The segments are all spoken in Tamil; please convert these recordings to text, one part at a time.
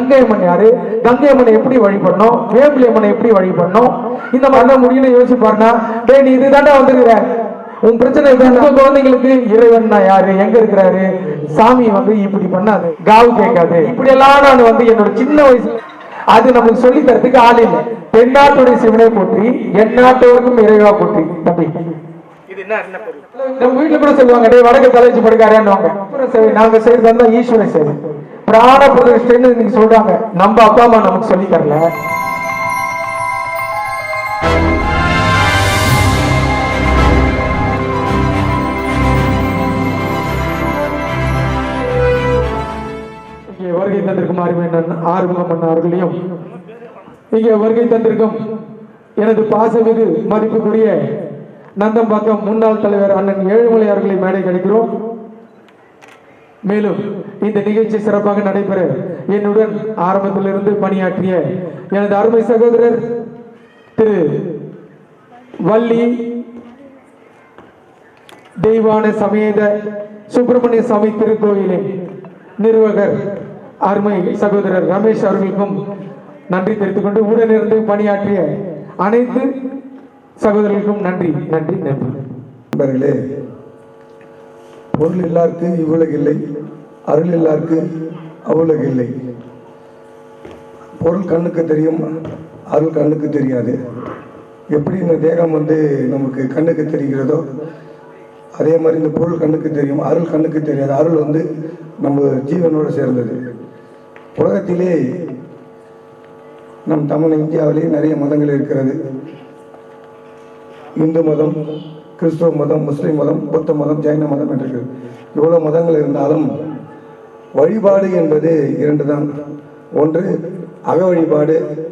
கங்கை அம்மன் யாரு? கங்கை அம்மனை எப்படி வழிபடணும்? வேம்பிலி அம்மனை எப்படி வழிபடணும்? இந்த மாதிரிலாம் முடியும்னு யோசிப்பாருன்னா டேய் நீ இதுதாண்டா வந்துருக்கிற. உன் பிரச்சனை உங்க குழந்தைங்களுக்கு இறைவன் யாரு? எங்க இருக்கிறாரு? சாமி வந்து இப்படி பண்ணாது. காவு கேட்காது. இப்படி எல்லாம் நான் வந்து என்னோட சின்ன வயசு அது நமக்கு சொல்லி தரதுக்கு ஆள் இல்லை. தென்னாட்டுடைய சிவனை போற்றி எந்நாட்டவருக்கும் இறைவா போற்றி. தம்பி. நம்ம வீட்டுல கூட சொல்லுவாங்க டேய் வடக்கு தலைச்சு சரி நாங்க செய்யறது ஈஸ்வர சேவை பிராண பிரதிஷ்டைன்னு நீங்க சொல்றாங்க. நம்ம அப்பா அம்மா நமக்கு சொல்லி தரல. வருகை தந்திருக்கும் அருமையண்ணன் ஆர்வம் அவர்களையும் இங்கே வருகை தந்திருக்கும் எனது பாசமிகு மதிப்புக்குரிய நந்தம்பாக்கம் முன்னாள் தலைவர் அண்ணன் ஏழுமலை அவர்களை மேடை கிடைக்கிறோம் மேலும் இந்த நிகழ்ச்சி சிறப்பாக நடைபெற என்னுடன் ஆரம்பத்திலிருந்து பணியாற்றிய எனது அருமை சகோதரர் திரு வள்ளி தெய்வான சமேத சுப்பிரமணிய சுவாமி திருக்கோயிலின் நிர்வாகர் அருமை சகோதரர் ரமேஷ் அவர்களுக்கும் நன்றி தெரிவித்துக் கொண்டு உடனிருந்து பணியாற்றிய அனைத்து சகோதரர்களுக்கும் நன்றி நன்றி நன்றி. நண்பர்களே பொருள் இல்லாருக்கு இவ்வுலகில்லை அருள் இல்லாருக்கு அவ்வுலகு இல்லை. பொருள் கண்ணுக்கு தெரியும் அருள் கண்ணுக்கு தெரியாது. எப்படி இந்த தேகம் வந்து நமக்கு கண்ணுக்கு தெரிகிறதோ அதே மாதிரி இந்த பொருள் கண்ணுக்கு தெரியும் அருள் கண்ணுக்கு தெரியாது. அருள் வந்து நம்ம ஜீவனோடு சேர்ந்தது. உலகத்திலே நம் தமிழ் இந்தியாவிலே நிறைய மதங்கள் இருக்கிறது. இந்து மதம் கிறிஸ்துவ மதம் முஸ்லீம் மதம் புத்த மதம் ஜைன மதம் என்று இருக்கு. இவ்வளவு மதங்கள் இருந்தாலும் வழிபாடு என்பது இரண்டு தான் ஒன்று அக வழிபாடு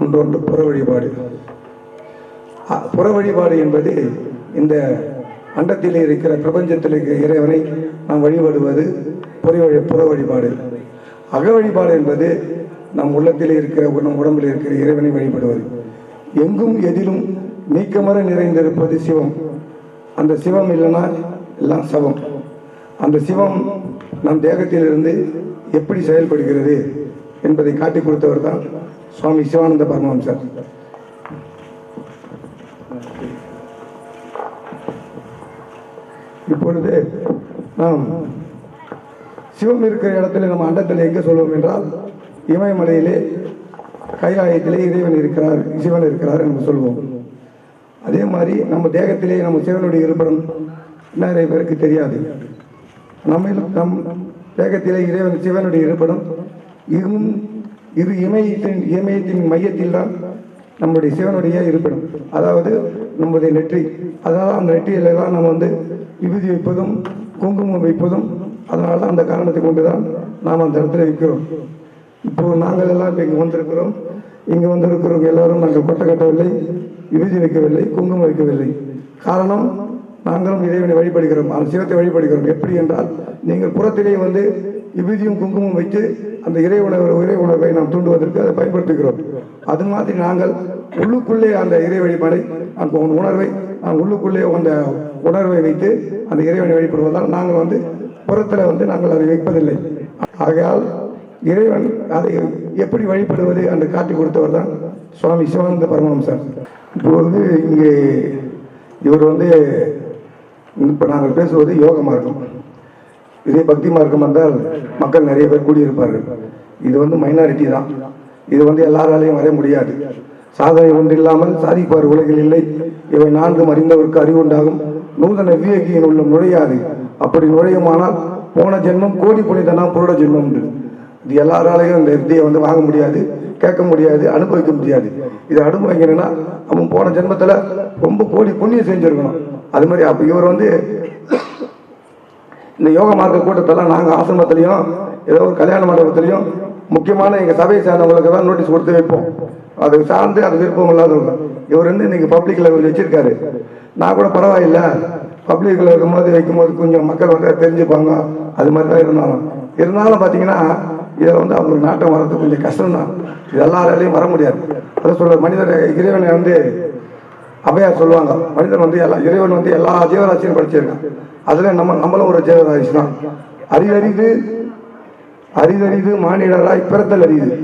ஒன்றொன்று புற வழிபாடு. அ- புற வழிபாடு என்பது இந்த அண்டத்தில் இருக்கிற பிரபஞ்சத்தில் இருக்கிற இறைவனை நாம் வழிபடுவது புற வழி புற வழிபாடு. அக வழிபாடு என்பது நம் உள்ளத்தில் இருக்கிற நம் உடம்பில் இருக்கிற இறைவனை வழிபடுவது. எங்கும் எதிலும் நீக்கமர நிறைந்திருப்பது சிவம். அந்த சிவம் இல்லைன்னா எல்லாம் சவம். அந்த சிவம் நம் தேகத்திலிருந்து எப்படி செயல்படுகிறது என்பதை காட்டிக் கொடுத்தவர் தான் சுவாமி சிவானந்த பரமஹம்சர். இப்பொழுது நாம் சிவம் இருக்கிற இடத்துல நம்ம அண்டத்தில் எங்கே சொல்வோம் என்றால் இமயமலையிலே கைலாயத்திலே இறைவன் இருக்கிறார் சிவன் இருக்கிறார் என்று சொல்வோம். அதே மாதிரி நம்ம தேகத்திலே நம்ம சிவனுடைய இருப்பிடம் நிறைய பேருக்கு தெரியாது. நம்ம நம் தேகத்திலே இறைவன் சிவனுடைய இருப்பிடம் இதுவும் இரு இமயத்தின் இமயத்தின் மையத்தில் தான் நம்முடைய சிவனுடைய இருப்பிடம் அதாவது நம்முடைய நெற்றி அதனால் அந்த நெற்றியில தான் நம்ம வந்து விபூதி வைப்பதும் குங்குமம் வைப்பதும் அதனால அந்த காரணத்தை கொண்டு தான் நாம் அந்த இடத்துல வைக்கிறோம் இப்போ நாங்கள் எல்லாம் இங்கே வந்திருக்கிறோம். இங்கே வந்திருக்கிறவங்க எல்லாரும் நாங்கள் கொட்டை கட்டவில்லை விபூதி வைக்கவில்லை குங்குமம் வைக்கவில்லை. காரணம் நாங்களும் இறைவனை வழிபடுகிறோம். அந்த சிவத்தை வழிபடுகிறோம். எப்படி என்றால் நீங்கள் புறத்திலே வந்து விபூதியும் குங்குமம் வைத்து அந்த இறை உணர்வு இறை உணர்வை நாம் தூண்டுவதற்கு அதை பயன்படுத்துகிறோம். அது மாதிரி நாங்கள் உள்ளுக்குள்ளே அந்த இறை வழிபாடை அந்த உணர்வை உள்ளுக்குள்ளே அந்த உணர்வை வைத்து அந்த இறைவனை வழிபடுவதால் நாங்கள் வந்து புறத்தில் வந்து நாங்கள் அதை வைப்பதில்லை. ஆகையால் இறைவன் அதை எப்படி வழிபடுவது என்று காட்டி கொடுத்தவர் தான் சுவாமி சிவானந்த பரமஹம்சர் இப்போது இங்கே இவர் வந்து இப்போ நாங்கள் பேசுவது யோக மார்க்கம். இதே பக்தி மார்க்கம் வந்தால் மக்கள் நிறைய பேர் கூடியிருப்பார்கள். இது வந்து மைனாரிட்டி தான். இது வந்து எல்லாராலையும் வர முடியாது. சாதனை ஒன்றில்லாமல் சாதிப்பார் உலகில் இல்லை. இவை நான்கும் அறிந்தவருக்கு அறிவு உண்டாகும் நூதன விவேகியின் உள்ள நுழையாது. அப்படி நுழையுமானால் போன ஜென்மம் கோடி புனிதனா புருட ஜென்மம் உண்டு. இது எல்லாராலையும் இந்த வித்தியை வந்து வாங்க முடியாது கேட்க முடியாது அனுபவிக்க முடியாது. இதை அனுபவிக்கணும்னா அவன் போன ஜென்மத்தில் ரொம்ப கோடி புண்ணியம் செஞ்சுருக்கணும். அது மாதிரி அப்போ இவர் வந்து இந்த யோக மார்க்க கூட்டத்தெல்லாம் நாங்கள் ஆசிரமத்துலேயும் ஏதோ ஒரு கல்யாண மண்டபத்துலேயும் முக்கியமான எங்கள் சபையை சேர்ந்தவங்களுக்கு தான் நோட்டீஸ் கொடுத்து வைப்போம். அது சார்ந்து அது விருப்பம் இல்லாதவங்க. இவர் வந்து இன்றைக்கி பப்ளிக்கில் கொஞ்சம் வச்சுருக்காரு. நான் கூட பரவாயில்ல. பப்ளிக்கில் இருக்கும்போது வைக்கும்போது கொஞ்சம் மக்கள் வந்து தெரிஞ்சுப்பாங்க அது மாதிரி தான் இருந்தாலும். இருந்தாலும் பார்த்தீங்கன்னா இதில் வந்து அவங்களுக்கு நாட்டம் வர்றது கொஞ்சம் கஷ்டம் தான் இது எல்லாராலையும் வர முடியாது. அதை சொல்ல மனிதர் இறைவனை வந்து அவையார் சொல்லுவாங்க. மனிதன் வந்து எல்லா இறைவன் வந்து எல்லா ஜீவராசியும் படிச்சிருக்கான். அதுல நம்ம நம்மளும் ஒரு ஜீவராசி தான் அரிதறிது அரிதறிது மானிடராய் பிறத்தல் அறியுது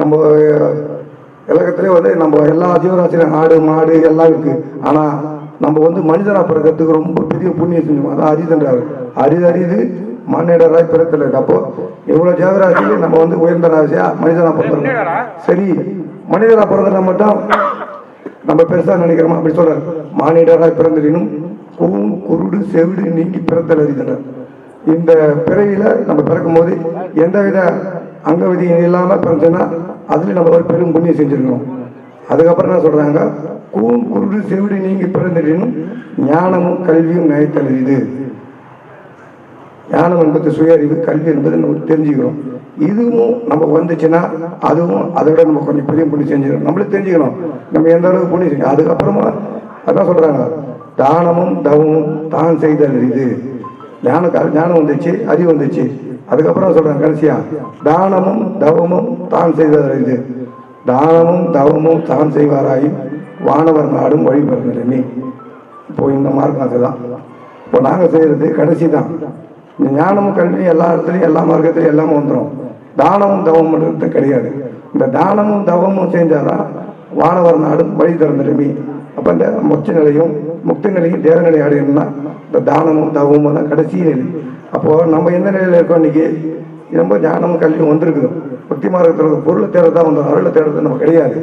நம்ம உலகத்திலே வந்து நம்ம எல்லா ஜீவராசியும் ஆடு மாடு எல்லாம் இருக்கு. ஆனா நம்ம வந்து மனிதனா பிறக்கிறதுக்கு ரொம்ப பெரிய புண்ணியம் செஞ்சோம் அதான் அரிதுன்றாரு. அரிதறிது அரிது மானிடராய் பிறத்தல் இருக்கு. அப்போ இவ்வளவு ஜீவராசியில நம்ம வந்து உயர்ந்த ராசியா மனிதனா பிறக்கிறோம் சரி மனிதனா பிறந்தா மட்டும் நம்ம பெருசா நினைக்கிறோமா? அப்படி சொல்றாரு. மானிடராய் பிறந்ததினும் கூன் குருடு செவிடு நீங்கி பிறத்தல் அறிந்தனர். இந்த பிறவியில நம்ம பிறக்கும் போது எந்தவித அங்க விதியும் இல்லாம பிறந்ததுன்னா அதுல நம்ம ஒரு பெரும் புண்ணியம் செஞ்சிருக்கணும். அதுக்கப்புறம் என்ன சொல்றாங்க? கூன் குருடு செவிடு நீங்கி பிறந்ததினும் ஞானமும் கல்வியும் நயத்தல் இது. ஞானம் என்பது சுய அறிவு கல்வி என்பது நம்ம தெரிஞ்சுக்கிறோம். இதுவும் நம்ம வந்துச்சுன்னா அதுவும் அதை விட நம்ம கொஞ்சம் பெரிய புண்ணி செஞ்சுக்கணும் நம்மளே தெரிஞ்சுக்கணும். நம்ம எந்த அளவுக்கு புண்ணி செஞ்சு அதுக்கப்புறமா அதான் சொல்கிறாங்க தானமும் தவமும் தான் செய்தல் இது. ஞான ஞானம் வந்துச்சு அறிவு வந்துச்சு. அதுக்கப்புறம் சொல்கிறாங்க கடைசியா? தானமும் தவமும் தான் செய்தல் இது. தானமும் தவமும் தான் செய்வாராயும் வானவர் நாடும் வழிபடுறது நீ இப்போ இந்த மார்க்கம் தான். இப்போ நாங்கள் செய்கிறது கடைசி தான். இந்த ஞானமும் கல்வி எல்லா இடத்துலையும் எல்லா மார்க்கத்திலையும் எல்லாமே வந்துடும் தானமும் தவம்ன்றது கிடையாது. இந்த தானமும் தவமும் செஞ்சாதான் வானவர் நாடும் வழி திறந்துடுமி அப்போ இந்த மொச்ச நிலையும் முக்தி நிலையும் தேவ நிலை அடையணும்னா இந்த தானமும் தவமும் தான் கடைசி நிலை. அப்போது நம்ம எந்த நிலையில் இருக்கோம் இன்றைக்கி ரொம்ப ஞானமும் கல்வியும் வந்திருக்குது. பக்தி மார்க்கத்தில் பொருளை தேடுறது தான் வந்து அருளை தேடுறது நம்ம கிடையாது.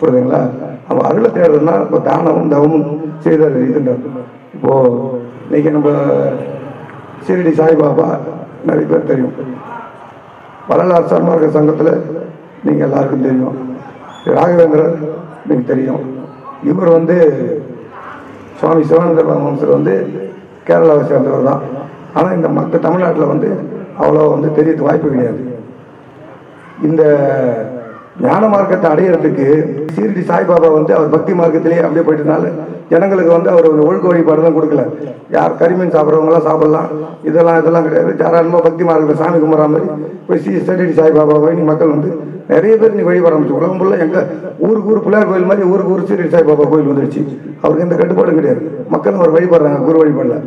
புரியுதுங்களா? அப்போ அருளை தேடுறதுனா இப்போ தானமும் தவமும் செய்தார் இதுன்றது. இப்போது இன்னைக்கு நம்ம சீரடி சாய்பாபா நிறைய பேர் தெரியும். வரலாறு சன்மார்க்க சங்கத்தில் நீங்கள் எல்லாருக்கும் தெரியும். ராகவேந்திரர் நீங்கள் தெரியும். இவர் வந்து சுவாமி சிவானந்த வம்சர் வந்து கேரளாவை சேர்ந்தவர் தான். ஆனால் இந்த மற்ற தமிழ்நாட்டில் வந்து அவ்வளோ வந்து தெரியறதுக்கு வாய்ப்பு கிடையாது. இந்த ஞான மார்க்கத்தை அடையிறதுக்கு சீரடி சாய்பாபா வந்து அவர் பக்தி மார்க்கத்திலேயே அப்படியே போயிட்டனால ஜனங்களுக்கு வந்து அவர் ஒரு ஒழுக்க வழிபாடு தான் கொடுக்கல. யார் கரிமீன் சாப்பிட்றவங்களாம் சாப்பிடலாம். இதெல்லாம் இதெல்லாம் கிடையாது. தாராளமாக பக்தி மார்க்கத்தில் சாமி கும்பிட்ற மாதிரி போய் சி சீரடி சாய்பாபா போய் நீ மக்கள் வந்து நிறைய பேர் நீ வழிபட ஆரம்பிச்சு உலகம் ஃபுல்லாக எங்கள் ஊருக்கு ஊர் பிள்ளையார் கோயில் மாதிரி ஊருக்கு ஊர் சீரடி சாய்பாபா கோயில் வந்துடுச்சு அவருக்கு எந்த கட்டுப்பாடும் கிடையாது. மக்கள் அவர் வழிபடுறாங்க குரு வழிபடல.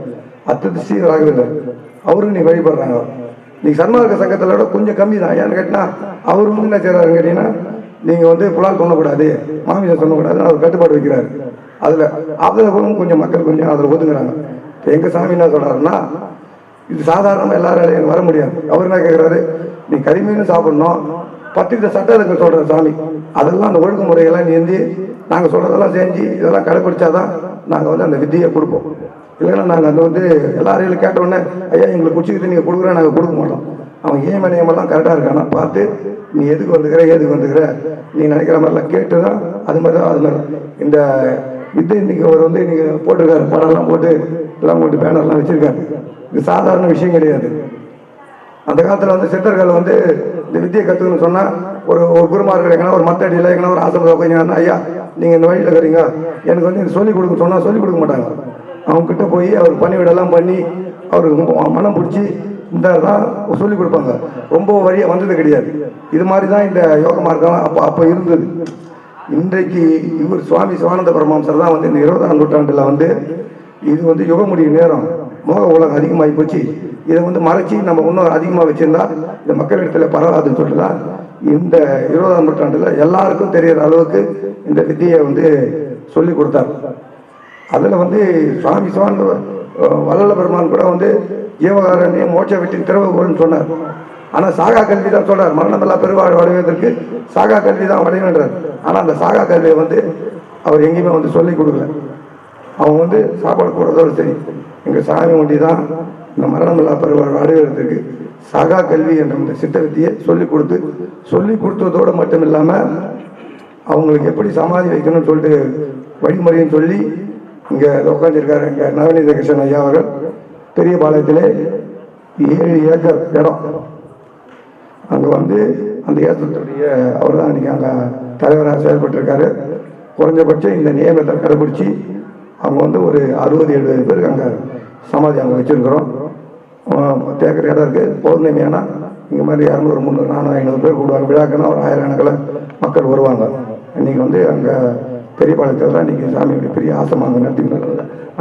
அத்தத்து ஸ்ரீ ராகவேந்தர். அவரும் நீ வழிபடுறாங்க. நீ சன்மார்க்க சங்கத்தில் விட கொஞ்சம் கம்மி தான் ஏன்னு கேட்டினா அவர் வந்து என்ன செய்கிறாருன்னு கேட்டீங்கன்னா நீங்கள் வந்து புலால் பண்ணக்கூடாது மாமியார் சொல்லக்கூடாதுன்னு அவர் கட்டுப்பாடு வைக்கிறாரு. அதில் அதில் கூட கொஞ்சம் மக்கள் கொஞ்சம் அதில் ஒதுங்குறாங்க. இப்போ எங்கள் சாமி என்ன சொல்கிறாருன்னா இது சாதாரணமாக எல்லாராலையும் வர முடியாது. அவர் என்ன கேட்குறாரு நீ கரிமீனும் சாப்பிடணும். பத்து வித சட்டம் சொல்கிற சாமி. அதெல்லாம் அந்த ஒழுங்குமுறையெல்லாம் நீந்தி வந்து நாங்கள் சொல்கிறதெல்லாம் செஞ்சு இதெல்லாம் கடைப்பிடிச்சாதான் நாங்கள் வந்து அந்த வித்தியை கொடுப்போம். இல்லைன்னா நாங்கள் அதை வந்து எல்லாரையும் கேட்ட உடனே ஐயா எங்களுக்கு குச்சிக்கிட்டு நீங்கள் கொடுக்குறேன் நாங்கள் கொடுக்க மாட்டோம். அவன் ஏன் நியமெல்லாம் கரெக்டாக இருக்கானா. பார்த்து நீ எதுக்கு வந்துக்கிற ஏதுக்கு வந்துக்கிற? நீ நினைக்கிற மாதிரிலாம் கேட்டு தான் அது மாதிரி தான் அது மாதிரி இந்த இது இன்றைக்கி அவர் வந்து நீங்கள் போட்டிருக்காரு. படம்லாம் போட்டு எல்லாம் போட்டு பேனர்லாம் வச்சுருக்காரு. இது சாதாரண விஷயம் கிடையாது. அந்த காலத்தில் வந்து சித்தர்கள் வந்து இந்த வித்தியை கற்றுக்கணும்னு சொன்னால் ஒரு ஒரு குருமார்கள் எங்கன்னா ஒரு மத்தடியில் எங்கன்னா ஒரு ஆசிரியர் உட்காந்து ஐயா நீங்கள் இந்த வழியில் இருக்கிறீங்க. எனக்கு வந்து இது சொல்லிக் கொடுக்க சொன்னால் சொல்லிக் கொடுக்க மாட்டாங்க. அவங்கக்கிட்ட போய் அவர் பணிவிடெல்லாம் பண்ணி அவருக்கு மனம் பிடிச்சி இந்த தான் சொல்லிக் கொடுப்பாங்க. ரொம்ப வழியாக வந்தது கிடையாது. இது மாதிரி தான் இந்த யோக மார்க்கம் அப்போ அப்போ இருந்தது. இன்றைக்கு இவர் சுவாமி சிவானந்த பரமாம்சர் தான் வந்து இந்த இருபதாம் நூற்றாண்டில் வந்து இது வந்து யுக முடிய நேரம் மோக உலகம் அதிகமாகி போச்சு. இதை வந்து மறைச்சி நம்ம இன்னும் அதிகமாக வச்சுருந்தா இந்த மக்களிடத்தில் பரவாதுன்னு சொல்லிட்டு தான் இந்த இருபதாம் நூற்றாண்டில் எல்லாருக்கும் தெரியிற அளவுக்கு இந்த வித்தியை வந்து சொல்லி கொடுத்தார். அதில் வந்து சுவாமி சிவானந்த வல்லல பெருமான் கூட வந்து ஜீவகாரண்யம் மோட்ச வீட்டின் திறவுகோல்னு சொன்னார். ஆனால் சாகா கல்வி தான் சொல்கிறார் மரணமில்லா பெருவாழ் வடைவதற்கு சாகா கல்வி தான் அடைவேன்றார் ஆனால் அந்த சாகா கல்வியை வந்து அவர் எங்கேயுமே வந்து சொல்லி கொடுக்கல. அவங்க வந்து சாப்பாடு போடுறதோடு சரி. எங்கள் சாமி ஒண்டி தான் இந்த மரணமில்லா பெருவாழ் அடைவதற்கு சாகா கல்வி என்ற இந்த சித்த வித்தியை சொல்லி கொடுத்து சொல்லி கொடுத்ததோடு மட்டும் இல்லாமல் அவங்களுக்கு எப்படி சமாதி வைக்கணும்னு சொல்லிட்டு வழிமுறையும் சொல்லி இங்கே உட்காந்துருக்காரு இங்கே நவநீத கிருஷ்ணன் ஐயா அவர்கள். பெரிய பாளையத்திலே ஏழு ஏக்கர் இடம். அங்கே வந்து அந்த ஏற்றத்துடைய அவர் தான் இன்றைக்கி அங்கே தலைவராக செயல்பட்டிருக்காரு. குறைஞ்சபட்சம் இந்த நியமத்தை கடைபிடிச்சி அவங்க வந்து ஒரு அறுபது எழுபது பேருக்கு அங்கே சமாதி அங்கே வச்சுருக்கிறோம். தேக்கிற இடம் இருக்குது பௌர்ணமியானா ஆனால் இங்கே மாதிரி இரநூறு முந்நூறு நானூறு ஐநூறு பேர் கூடுவாங்க. விழாக்குன்னா ஒரு ஆயிரக்கணக்கில் மக்கள் வருவாங்க. இன்னைக்கு வந்து அங்கே பெரியபாளையத்தில் தான் இன்னைக்கு சாமியுடைய பெரிய ஆசமாக அங்கே நடத்திட்டு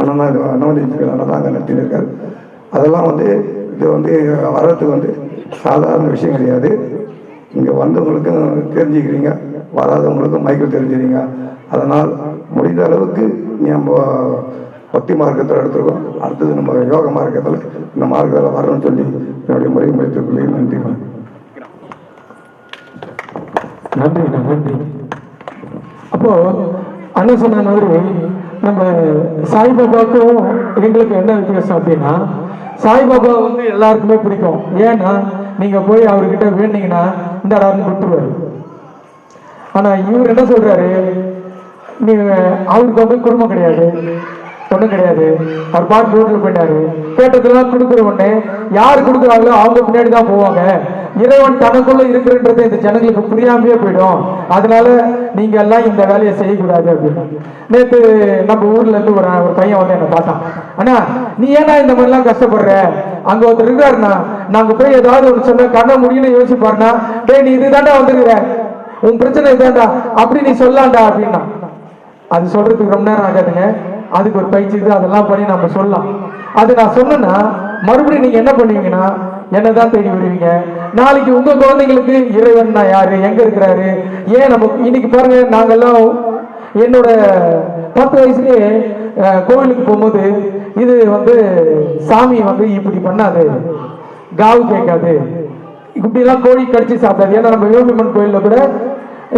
அண்ணன் தான் நவநீதிகள் அண்ணன் தான் அங்கே நடத்திட்டு இருக்காரு. அதெல்லாம் வந்து இது வந்து வர்றதுக்கு வந்து சாதாரண விஷயம் கிடையாது. இங்கே வந்தவங்களுக்கும் தெரிஞ்சுக்கிறீங்க. வராதவங்களுக்கும் மைக்கில் தெரிஞ்சுக்கிறீங்க. அதனால் முடிந்த அளவுக்கு நம்ம பக்தி மார்க்கத்தில் எடுத்துருக்கோம். அடுத்தது நம்ம யோக மார்க்கத்தில் இந்த மார்க்கத்தில் வரணும்னு சொல்லி என்னுடைய முறை முயற்சிக்குள்ளே நன்றி. நன்றி நன்றி. அப்போ அண்ணன் சொன்ன மாதிரி நம்ம சாய்பாபாவுக்கும் எங்களுக்கு என்ன வித்தியாசம் அப்படின்னா சாய்பாபா வந்து எல்லாருக்குமே பிடிக்கும். ஏன்னா நீங்க போய் அவர்கிட்ட வேண்டீங்கன்னா இந்த இடம் கொடுத்துருவாரு. ஆனா இவர் என்ன சொல்றாரு? நீங்க அவருக்கு வந்து குடும்பம் கிடையாது. ஒண்ணும் கிடையாது. அவர் பாட்டு ரோட்ல போயிட்டாரு. கேட்டதெல்லாம் கொடுக்குற உடனே யார் கொடுக்குறாங்களோ அவங்க பின்னாடி தான் போவாங்க. இறைவன் தனக்குள்ள இருக்கிறன்றது இந்த ஜனங்களுக்கு புரியாமையே போயிடும். அதனால நீங்க எல்லாம் இந்த வேலையை செய்யக்கூடாது அப்படின்னு. நேத்து நம்ம ஊர்ல இருந்து ஒரு ஒரு பையன் வந்து என்ன பார்த்தான். அண்ணா நீ ஏன்னா இந்த மாதிரிலாம் கஷ்டப்படுற? அங்க ஒருத்தர் இருக்காருண்ணா. நாங்க போய் ஏதாவது ஒரு சொன்ன கண்ண முடியும்னு யோசிப்பாருன்னா டேய் நீ இதுதான்டா வந்துருக்கிற. உன் பிரச்சனை இதான்டா அப்படி நீ சொல்லாண்டா அப்படின்னா. அது சொல்றதுக்கு ரொம்ப நேரம் ஆகாதுங்க. அதுக்கு ஒரு பயிற்சி இது அதெல்லாம் பண்ணி நம்ம சொல்லலாம். அது நான் சொன்னேன்னா மறுபடியும் நீங்கள் என்ன பண்ணுவீங்கன்னா என்னதான் தேடி வருவீங்க? நாளைக்கு உங்கள் குழந்தைங்களுக்கு இறைவன் நான் யாரு? எங்கே இருக்கிறாரு? ஏன் நம்ம இன்னைக்கு பாருங்க நாங்கெல்லாம் என்னோட பத்து வயசுலேயே கோவிலுக்கு போகும்போது இது வந்து சாமி வந்து இப்படி பண்ணாது. காவு கேட்காது. இப்படிலாம் கோழி கடிச்சு சாப்பிடாது. ஏன்னா நம்ம யோகிமன் கோயிலில் கூட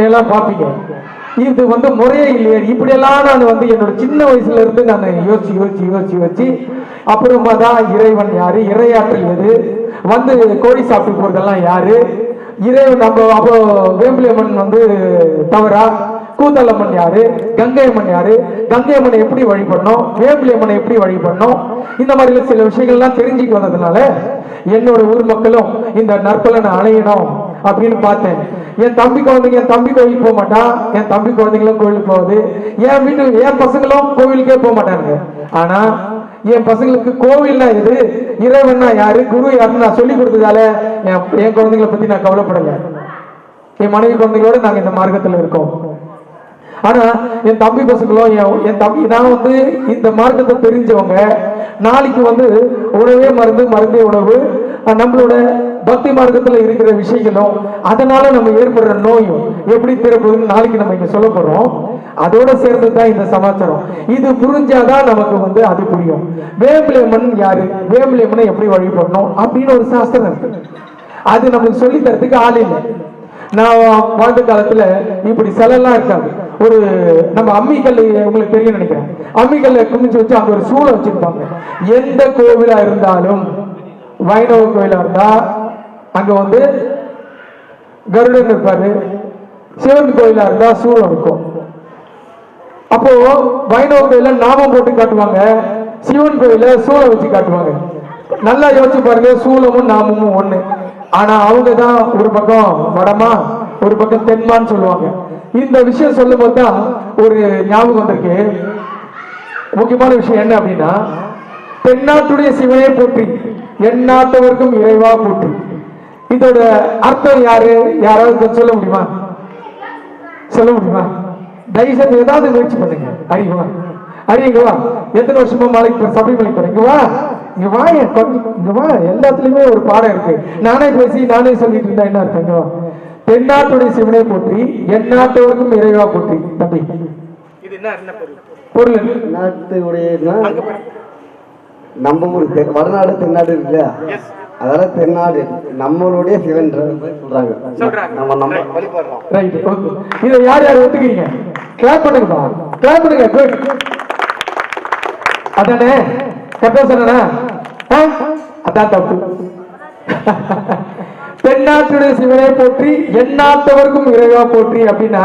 எல்லாம் பார்ப்பீங்க. இது வந்து முறையே இல்லையே. இப்படியெல்லாம் நான் வந்து என்னோட சின்ன வயசுல இருந்து நான் யோசிச்சு யோசிச்சு யோசிச்சு வச்சு அப்புறமா தான் இறைவன் யாரு? இறையாற்றல் எது? வந்து கோழி சாப்பிட்டு போறதெல்லாம் யாரு? இறைவன் நம்ம அப்போ வேம்பிலியம்மன் வந்து தவறா? கூத்தலம்மன் யாரு? கங்கை அம்மன் யாரு? கங்கை அம்மனை எப்படி வழிபடணும்? வேம்பிலியம்மனை எப்படி வழிபடணும்? இந்த மாதிரி சில விஷயங்கள்லாம் தெரிஞ்சுக்கு வந்ததுனால என்னோட ஊர் மக்களும் இந்த நற்பலனை அணையணும் அப்படின்னு பார்த்தேன். என் தம்பி குழந்தைங்க என் தம்பி கோயிலுக்கு போக மாட்டான் என் தம்பி குழந்தைங்களும் கோயிலுக்கு போகுது. என் வீட்டு என் பசங்களும் கோவிலுக்கே போக மாட்டானுங்க. ஆனா என் பசங்களுக்கு கோவில்னா எது? இறைவன்னா யாரு? குரு யாருன்னு நான் சொல்லி கொடுத்ததால என் என் குழந்தைங்களை பத்தி நான் கவலைப்படல. என் மனைவி குழந்தைகளோட நாங்க இந்த மார்க்கத்துல இருக்கோம். ஆனா என் தம்பி பசங்களும் என் என் தம்பி நான் வந்து இந்த மார்க்கத்தை தெரிஞ்சவங்க. நாளைக்கு வந்து உணவே மருந்து மருந்தே உணவு. நம்மளோட பக்தி மார்க்கத்தில் இருக்கிற விஷயங்களும் அதனால நம்ம ஏற்படுற நோயும் எப்படி தீரப்போகுதுன்னு நாளைக்கு நம்ம இங்க சொல்ல போறோம். அதோட சேர்ந்து தான் இந்த சமாச்சாரம். இது புரிஞ்சாதான் நமக்கு வந்து அது புரியும். வேம்பிலியம்மன் யாரு? வேம்பிலியம்மனை எப்படி வழிபடணும் அப்படின்னு ஒரு சாஸ்திரம் இருக்கு. அது நமக்கு சொல்லி தரத்துக்கு ஆள் இல்லை. நான் வாழ்ந்த காலத்துல இப்படி சிலைலாம் இருக்காது ஒரு நம்ம அம்மிக்கல் உங்களுக்கு தெரியும் நினைக்கிறேன். அம்மிக்கல்ல குமிச்சு வச்சு அங்க ஒரு சூளை வச்சிருப்பாங்க. எந்த கோவிலா இருந்தாலும் வைணவ கோயிலா இருந்தா அங்க வந்து கருடன் இருப்பாரு. சிவன் கோயிலா இருந்தா சூழம் இருக்கும். அப்போ வைணவ கோயில நாமம் போட்டு காட்டுவாங்க. சிவன் கோயில சூளை வச்சு காட்டுவாங்க. நல்லா யோசிச்சு பாருங்க சூளமும் நாமமும் ஒண்ணு. ஆனா அவங்க தான் ஒரு பக்கம் வடமா ஒரு பக்கம் தென்மான்னு சொல்லுவாங்க. இந்த விஷயம் சொல்லும் போது தான் ஒரு ஞாபகம் வந்திருக்கு. முக்கியமான விஷயம் என்ன அப்படின்னா தென்னாட்டுடைய சிவனே போற்றி எந்நாட்டவருக்கும் இறைவா போற்றி. இதோட அர்த்தம் யாரு? யாராவது சொல்ல முடியுமா? சொல்ல முடியுமா? தயவு செஞ்சு ஏதாவது முயற்சி பண்ணுங்க. அறிவா அறியுங்க வா. எத்தனை வருஷமா மலைக்கு சபரிமலைக்கு போறேன் இங்க வா. இங்க வா இங்க வா. எல்லாத்துலயுமே ஒரு பாடம் இருக்கு. நானே பேசி நானே சொல்லிட்டு இருந்தா என்ன அர்த்தம்? வா. தென்னாட்டுடைய சிவனை போற்றி எந்நாட்டவருக்கும் இறைவா போற்றி. தம்பி. இது என்ன என்ன பொருள்? பொருள் நாட்டுடையனா நம்ம ஊர் வடநாடு தென்னாடு இருக்கு இல்லையா? அதனால தென்னாடு நம்மளுடைய சிவன் சொல்றாங்க. சொல்றாங்க. நம்ம நம்ம. வழிபடுறோம். ரைட் ஓகே இதை யார் யார் ஒத்துக்கிறீங்க? கிளாப் பண்ணுங்கப்பா. கிளாப் பண்ணுங்க. குட் அதானே? கரெக்டா சொன்னா அதான் தப்பு. தென்னாட்டுடைய சிவனை போற்றி எந்நாட்டவர்க்கும் இறைவா போற்றி அப்படின்னா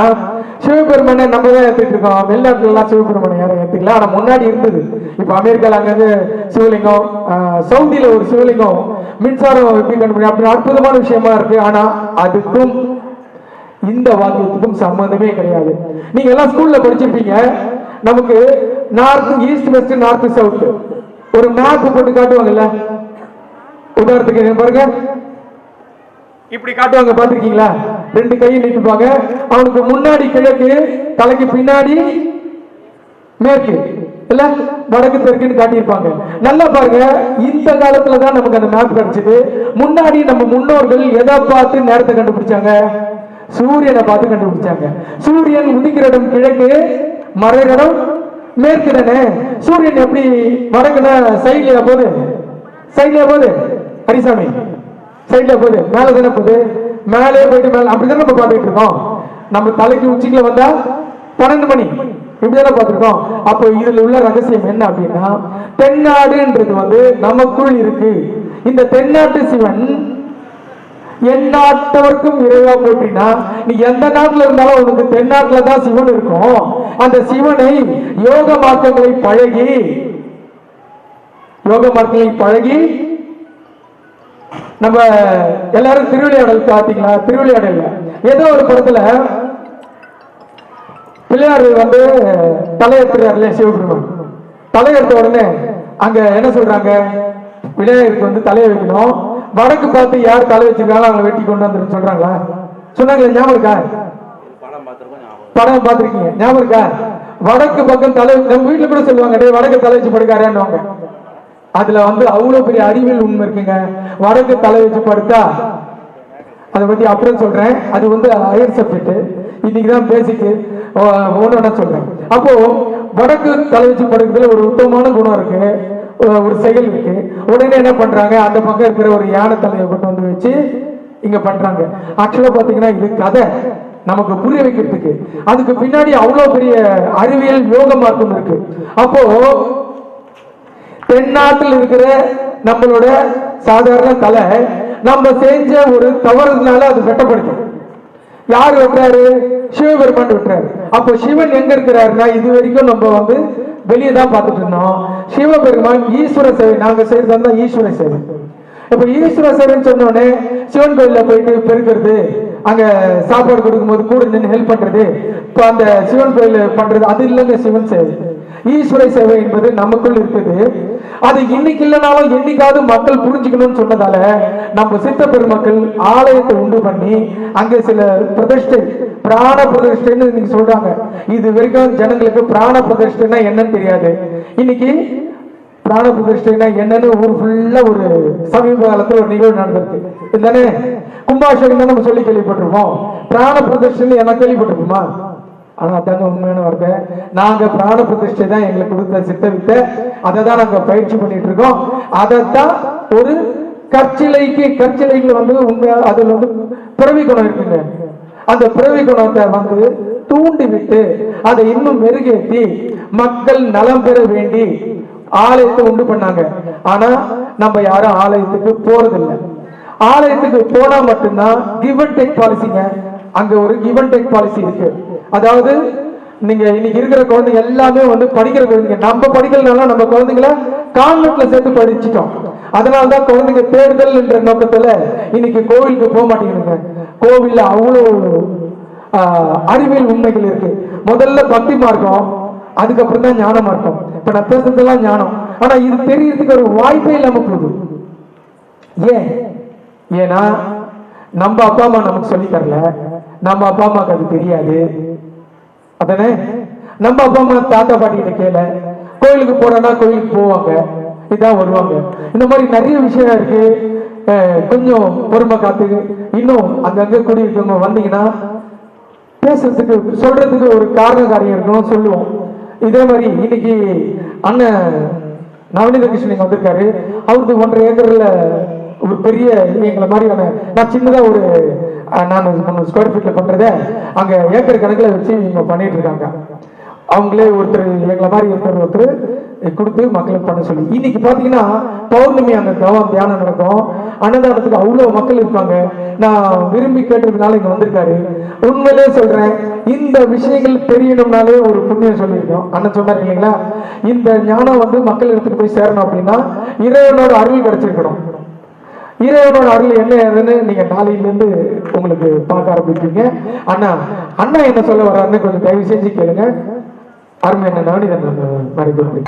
சிவபெருமனை நம்ம தான் ஏத்துட்டு இருக்கோம். வெளிநாட்டுல எல்லாம் சிவபெருமனை யாரும் ஏத்துக்கல. ஆனா முன்னாடி இருந்தது. இப்ப அமெரிக்கால அங்கங்க சிவலிங்கம் ஆஹ், சவுதியில ஒரு சிவலிங்கம் மின்சாரம் எப்படி கண்டுபிடி அப்படி அற்புதமான விஷயமா இருக்கு. ஆனா அதுக்கும் இந்த வாக்கியத்துக்கும் சம்பந்தமே கிடையாது. நீங்க எல்லாம் ஸ்கூல்ல படிச்சிருப்பீங்க. நமக்கு north east west north south ஒரு மேப் போட்டு காட்டுவாங்கல்ல? உதாரணத்துக்கு பாருங்க. இப்படி காட்டுவாங்க பாத்திருக்கீங்களா ரெண்டு கையை நீட்டுப்பாங்க. அவனுக்கு முன்னாடி கிழக்கு தலைக்கு பின்னாடி மேற்கு. இல்ல? வடக்கு தெற்குன்னு காட்டியிருப்பாங்க. நல்லா பாருங்க இந்த காலத்துல தான் நமக்கு அந்த மேப் கிடைச்சது. முன்னாடி நம்ம முன்னோர்கள் எதை பார்த்து நேரத்தை கண்டுபிடிச்சாங்க? சூரியனை பார்த்து கண்டுபிடிச்சாங்க. சூரியன் உதிக்கிற இடம் கிழக்கு மறைகிற இடம் மேற்கு தானே? சூரியன் எப்படி வடக்குனா சைட்ல போகுது? சைட்ல போகுது? ஹரிசாமி சைட்ல போகுது. மேலே தானே போகுது? மேலே போயிட்டு மேலே அப்படிதான் நம்ம பார்த்துட்டு இருக்கோம். நம்ம தலைக்கு உச்சிக்குள்ள வந்தா பன்னெண்டு மணி. இப்படிதானே பார்த்துருக்கோம். அப்போ இதில் உள்ள ரகசியம் என்ன அப்படின்னா தென்னாடுன்றது வந்து நமக்குள் இருக்கு. இந்த தென்னாட்டு சிவன் எந்நாட்டவர்க்கும் இறைவா போட்டினா நீ எந்த நாட்டுல இருந்தாலும் உனக்கு தென்னாட்டுல தான் சிவன் இருக்கும். அந்த சிவனை யோக மார்க்கங்களை பழகி யோக மார்க்கங்களை பழகி நம்ம எல்லாரும் திருவிளையாடல் பார்த்தீங்களா? திருவிளையாடல ஏதோ ஒரு படத்துல பிள்ளையார் வந்து தலையெடுத்துறாருல சிவபெருமான். தலையெடுத்த உடனே அங்க என்ன சொல்றாங்க? விநாயகருக்கு வந்து தலையை வைக்கணும். வடக்கு பார்த்து யார் தலை வச்சிருக்காங்களோ அவங்களை வெட்டி கொண்டு வந்து சொல்றாங்களா? சொன்னாங்களே ஞாபகம் இருக்கா? படம் பார்த்துருக்கீங்க. ஞாபகம் இருக்கா? வடக்கு பக்கம் தலை நம்ம வீட்டுல கூட சொல்லுவாங்க டே வடக்கு தலை வச்சு படுக்காரேன்னுவாங்க அதுல வந்து அவ்வளவு பெரிய அறிவியல் உண்மை இருக்குங்க. வடக்கு தலை வச்சு படுத்தா அதை பத்தி அப்புறம் சொல்றேன். அது வந்து ஹையர் சப்ஜெக்ட் இன்னைக்கு தான் பேசிக்கு ஒன்று சொல்றேன். அப்போ வடக்கு தலை வச்சு படுக்கிறதுல ஒரு உத்தமமான குணம் இருக்கு. ஒரு செயல் இருக்கு. உடனே என்ன பண்றாங்க? அந்த பக்கம் இருக்கிற ஒரு யானை தலையை கொண்டு வந்து வச்சு இங்க பண்றாங்க. ஆக்சுவலா பாத்தீங்கன்னா இது கதை. நமக்கு புரிய வைக்கிறதுக்கு. அதுக்கு பின்னாடி அவ்வளவு பெரிய அறிவியல் யோக மார்க்கம் இருக்கு. அப்போ தென்னாட்டில் இருக்கிற நம்மளோட சாதாரண தலை நம்ம செஞ்ச ஒரு தவறுனால அது வெட்டப்படுது. யார் விட்டுறாரு சிவபெருமான் விட்டுறாரு அப்போ சிவன் எங்க இருக்கிறாருன்னா இது வரைக்கும் நம்ம வந்து வெளியே தான் பார்த்துட்டு இருந்தோம். சிவபெருமான் ஈஸ்வர சேவை நாங்க செய்யறது தான் ஈஸ்வர சேவை. இப்ப ஈஸ்வர சேவைன்னு சொன்ன உடனே சிவன் கோயில்ல போயிட்டு பெருக்கிறது அங்க சாப்பாடு கொடுக்கும்போது கூட நின்று ஹெல்ப் பண்றது இப்போ அந்த சிவன் கோயில் பண்றது அது இல்லைங்க சிவன் சேவை. ஈஸ்வர சேவை என்பது நமக்குள் இருக்குது. அது இன்னைக்கு இல்லைனாலும் என்னைக்காவது மக்கள் புரிஞ்சுக்கணும்னு சொன்னதால நம்ம சித்த பெருமக்கள் ஆலயத்தை உண்டு பண்ணி அங்கே சில பிரதிஷ்டை பிராண பிரதிஷ்டைன்னு நீங்க சொல்றாங்க. இது வரைக்கும் ஜனங்களுக்கு பிராண பிரதிஷ்டைன்னா என்னன்னு தெரியாது. இன்னைக்கு பிராண பிரதிஷ்டைனா என்னன்னு ஊர் ஃபுல்லா ஒரு சமீப காலத்துல ஒரு நிகழ்வு நடந்திருக்கு. தானே? கும்பாபிஷேகம் தான் நம்ம சொல்லி கேள்விப்பட்டிருப்போம். பிராண பிரதிஷ்டைன்னு என்ன கேள்விப்பட்டிருப்போமா? ஆனா அதாங்க உண்மையான வார்த்தை. நாங்க பிராண பிரதிஷ்டை தான் எங்களுக்கு கொடுத்த சித்த வித்தை அதை தான் நாங்க பயிற்சி பண்ணிட்டு இருக்கோம் அதைத்தான் ஒரு கற்சிலைக்கு கற்சிலைகள் வந்து உண்மையாக அதுல வந்து பிறவி குணம் இருக்குங்க. அந்த பிறவி குணத்தை வந்து தூண்டிவிட்டு அதை இன்னும் மெருகேற்றி மக்கள் நலம் பெற வேண்டி ஆலயத்தை உண்டு பண்ணாங்க. ஆனா நம்ம யாரும் ஆலயத்துக்கு போறதில்லை. ஆலயத்துக்கு போனா மட்டும்தான் கிவ் அண்ட் டேக் பாலிசிங்க அங்க ஒரு கிவ் அண்ட் டேக் பாலிசி இருக்கு. அதாவது நீங்க இன்னைக்கு இருக்கிற குழந்தைங்க எல்லாமே வந்து படிக்கிற குழந்தைங்க நம்ம படிக்கலனால நம்ம குழந்தைங்கள கான்வென்ட்ல சேர்த்து படிச்சிட்டோம். அதனாலதான் குழந்தைங்க தேர்தல் என்ற நோக்கத்துல இன்னைக்கு கோவிலுக்கு போக மாட்டேங்கிறாங்க கோவில்ல அவ்வளோ ஆஹ், அறிவியல் உண்மைகள் இருக்கு. முதல்ல பக்தி மார்க்கம் அதுக்கப்புறம் தான் ஞான மார்க்கம். இப்ப நான் பேசுறதெல்லாம் ஞானம். ஆனா இது தெரியறதுக்கு ஒரு வாய்ப்பே இல்லாம போகுது. ஏன்? ஏன்னா நம்ம அப்பா அம்மா நமக்கு சொல்லி தரல. நம்ம அப்பா அம்மாக்கு அது தெரியாது. அதானே? நம்ம அப்பா அம்மா தாத்தா பாட்டி கிட்ட கேள. கோயிலுக்கு போறோம்னா கோயிலுக்கு போவாங்க. இதான் வருவாங்க. இந்த மாதிரி நிறைய விஷயம் இருக்கு. கொஞ்சம் பொறுமை காத்து இன்னும் அங்கங்க குடியிருக்கவங்க வந்தீங்கன்னா பேசுறதுக்கு சொல்றதுக்கு ஒரு காரண காரியம் இருக்கணும் சொல்லுவோம். இதே மாதிரி இன்னைக்கு அண்ணன் நவநீத கிருஷ்ணன் வந்திருக்காரு. அவருக்கு ஒன்றரை ஏக்கர்ல ஒரு பெரிய எங்களை மாதிரியான நான் சின்னதாக ஒரு நான் நான் ஸ்கொயர் ஃபீட்டில் பண்றத அங்கே ஏக்கர் கணக்கில் வச்சு இவங்க பண்ணிட்டு இருக்காங்க. அவங்களே ஒருத்தர் எங்களை மாதிரி ஒருத்தர் ஒருத்தர் கொடுத்து மக்களுக்கு பண்ண சொல்லி. இன்னைக்கு பார்த்தீங்கன்னா பௌர்ணமி அந்த தவம் தியானம் நடக்கும். அன்னதானத்துக்கு அவ்வளோ மக்கள் இருப்பாங்க. நான் விரும்பி கேட்டதுனால இங்கே வந்திருக்காரு. உண்மையிலே சொல்கிறேன் இந்த விஷயங்கள் தெரியணும்னாலே ஒரு புண்ணியம் சொல்லியிருக்கோம். அண்ணன் சொன்னார் இல்லைங்களா? இந்த ஞானம் வந்து மக்கள் எடுத்துகிட்டு போய் சேரணும் அப்படின்னா இறைவனோட அருள் கிடைச்சிருக்கணும். இறைவனோட அருள் என்ன ஏதுன்னு நீங்க நாளையில இருந்து உங்களுக்கு பார்க்க ஆரம்பிப்பீங்க. அண்ணா அண்ணா என்ன சொல்ல வர்றாருன்னு கொஞ்சம் தயவு செஞ்சு கேளுங்க. அருமை என்ன நவனிதன் நடைபெறுது